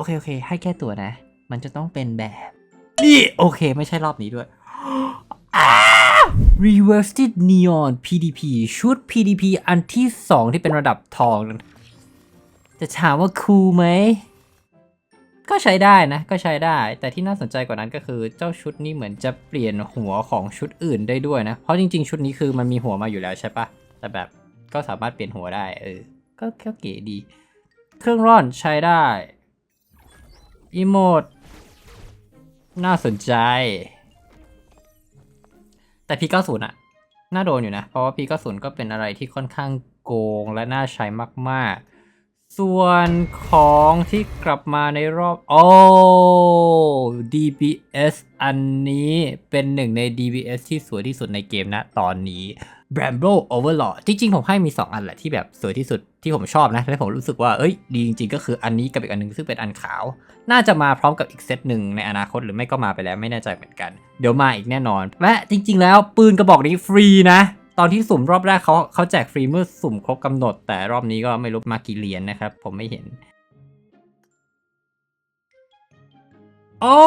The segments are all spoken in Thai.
โอเค โอเค ให้แก้ตัวนะ มันจะต้องเป็นแบบ นี่ โอเค ไม่ใช่รอบนี้ด้วย Reversed Neon PDP ชุด PDP อันที่ 2 ที่เป็นระดับทอง จะถามว่าคูลไหม ก็ใช้ได้นะ ก็ใช้ได้ แต่ที่น่าสนใจกว่านั้นก็คือเจ้าชุดนี้เหมือนจะเปลี่ยนหัวของชุดอื่นได้ด้วยนะ เพราะจริง ๆ ชุดนี้คือมันมีหัวมาอยู่แล้วใช่ปะ แต่แบบก็สามารถเปลี่ยนหัวได้ เออ ก็เก๋ดี เครื่องร่อนใช้ได้ อีโมด น่าสนใจ แต่พีเก้าศูนย์อะน่าโดนอยู่นะ เพราะว่าพี่ก็เป็นอะไรที่ค่อนข้างโกงและน่าใช้มากๆ ส่วนของที่กลับมาในรอบ โอ้ DBS อันนี้เป็นหนึ่งใน DBS ที่สวยที่สุดในเกมนะตอนนี้ Bramble Overlord จริงๆ ผมให้มี 2 อันแหละที่แบบสวยที่สุดที่ผมชอบนะ และผมรู้สึกว่า เอ้ย ดีจริงๆ ก็คืออันนี้กับอีกอันหนึงซึ่งเป็นอันขาว น่าจะมาพร้อมกับอีกเซตหนึ่งในอนาคตหรือไม่ก็มาไปแล้วไม่แน่ใจเหมือนกัน เดี๋ยวมาอีกแน่นอน และจริง ๆ แล้วปืนกระบอกนี้ฟรีนะ ตอนที่สุ่มรอบแรกเขาเขาแจกฟรีเมื่อสุ่มครบกำหนด แต่รอบนี้ก็ไม่รู้มากี่เหรียญนะครับ ผมไม่เห็น โอ้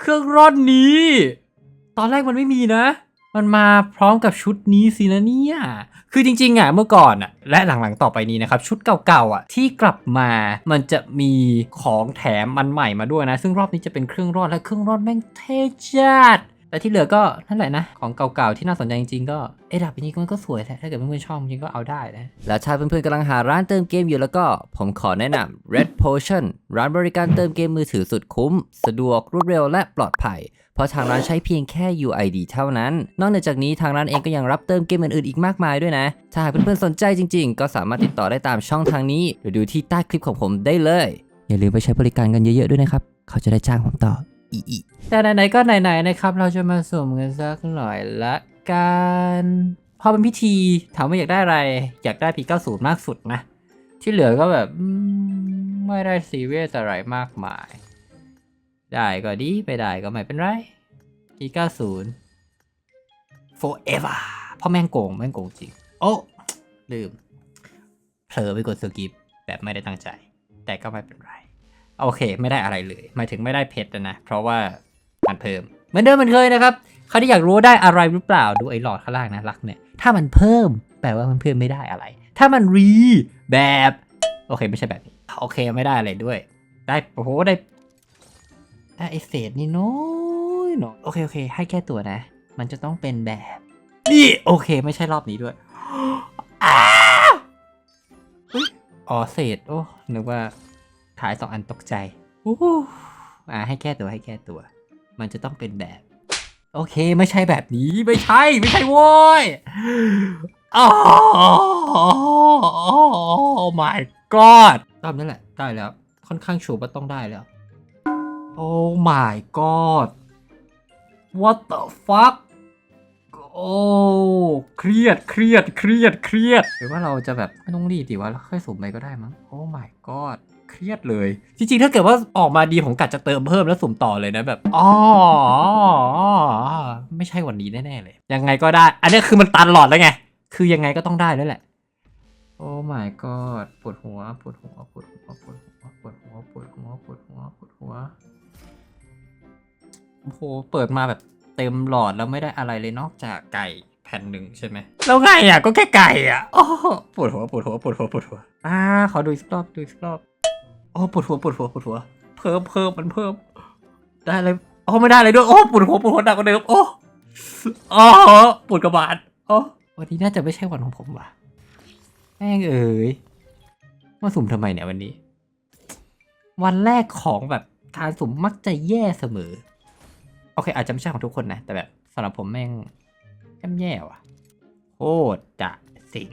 เครื่องร่อนนี้ ตอนแรกมันไม่มีนะ มันมาพร้อมกับชุดนี้สินะเนี่ย คือจริงๆอะเมื่อก่อนอะและหลังๆต่อไปนี้นะครับ ชุดเก่าๆอะที่กลับมามันจะมีของแถมมันใหม่มาด้วยนะ ซึ่งรอบนี้จะเป็นเครื่องร่อนและเครื่องร่อนแม่งเท่จัด แต่ที่เหลือก็นั่นแหละนะ ของเก่าๆที่น่าสนใจจริงๆก็เอะดับนี้มันก็สวยแท้ถ้าเกิดเพื่อนๆชอบจริงๆก็เอาได้นะและถ้าเพื่อนๆกำลังหาร้านเติมเกมอยู่แล้วก็ ผมขอแนะนำ Red Potion ร้านบริการเติมเกมมือถือสุดคุ้ม สะดวกรวดเร็วและปลอดภัยเพราะทางร้านใช้เพียงแค่ UID เท่านั้น นอกนจากนี้ทางร้านเองก็ยังรับเติมเกมอื่นๆอีกมากมายด้วยนะ ถ้าหากเพื่อนๆสนใจจริง ๆ ก็สามารถติดต่อได้ตามช่องทางนี้ หรือดูที่ใต้คลิปของผมได้เลย อย่าลืมไปใช้บริการกันเยอะๆด้วยนะครับ เขาจะได้จ้างผมต่อ อีอีแต่ไหนๆก็ไหนๆนะครับ เราจะมาสุ่มกันสักหน่อยละกันพอเป็นพิธีถามว่าอยากได้อะไร อยากได้พี90มากสุดนะ ที่เหลือก็แบบไม่ได้ซีเรียสอะไรมากมาย ได้ก็ดีไปได้ก็ไม่เป็นไรพี90 forever พราะแม่งโกงแม่งโกงจริง โอ้ลืมเผลอไปกดสกิปแบบไม่ได้ตั้งใจ แต่ก็ไม่เป็นไร โอเค ไม่ได้อะไรเลยหมายถึงไม่ได้เพชรนะ เพราะว่ามันเพิ่ม เหมือนเดิมเหมันเคยนะครับใครที่อยากรู้ได้อะไรหรือเปล่าดูไอ้หลอดข้างล่างนะรักเนี่ย ถ้ามันเพิ่มแปลว่ามันเพิ่มไม่ได้อะไร ถ้ามันรีแบบโอเคไม่ใช่แบบนี้โอเคไม่ได้อะไรด้วย ได้โอ้โหได้ได้ไอเศษนี่น้อยหนอยโอเคโอเค ให้แก้ตัวนะ มันจะต้องเป็นแบบนี่โอเค ไม่ใช่รอบนี้ด้วยอ้าเฮ้ยอ๋อเศษโอ้นึกว่า ขายสองอันตกใจอู้หูอ่าให้แก้ตัวให้แก้ตัว มันจะต้องเป็นแบบ โอเคไม่ใช่แบบนี้ไม่ใช่ไม่ใช่โว้ยอ๋อ my god รอบนี้แหละ ได้แล้ว ค่อนข้างชัวร์ว่าต้องได้แล้ว โอ้ my god what the fuck โอ้เครียดเครียดเครียดเครียดหรือว่าเราจะแบบไม่ต้องรีบดีวะแล้วค่อยสุ่มไปก็ได้มั้งโอ้ my god เครียดเลย จริงๆ ถ้าเกิดว่าออกมาดีผมกะจะเติมเพิ่มแล้วสุ่มต่อเลยนะแบบอ๋อไม่ใช่วันนี้แน่ๆเลย ยังไงก็ได้ อันนี้คือมันตันหลอดแล้วไง คือยังไงก็ต้องได้แล้วแหละ โอ้ my god ปวดหัวปวดหัวปวดหัวปวดหัวปวดหัวปวดหัวปวดหัวปวดหัวโอ้โหเปิดมาแบบเต็มหลอดแล้วไม่ได้อะไรเลยนอกจากไก่แผ่นหนึ่งใช่ไหมแล้วไงอะก็แค่ไก่อะโอ้ปวดหัวปวดหัวปวดหัวปวดหัวอ่าขอดูอีกรอบดูอีกรอบ โอ้ปวดหัวปวดหัวปวดหัว เพิ่มเพิ่มมันเพิ่ม ได้เลยโอ้ไม่ได้เลยด้วย โอ้ปวดหัวปวดหัวหนักกว่าเดิม โอ้โอ้ปวดกระบาลโอ้วันนี้น่าจะไม่ใช่วันของผมว่ะ แม่งเอ๋ย มาสุ่มทำไมเนี่ยวันนี้ วันแรกของแบบการสุ่มมักจะแย่เสมอ โอเค อาจจะไม่ใช่ของทุกคนนะ แต่แบบสำหรับผมแม่งแย่แย่ว่ะโคตรจะสิง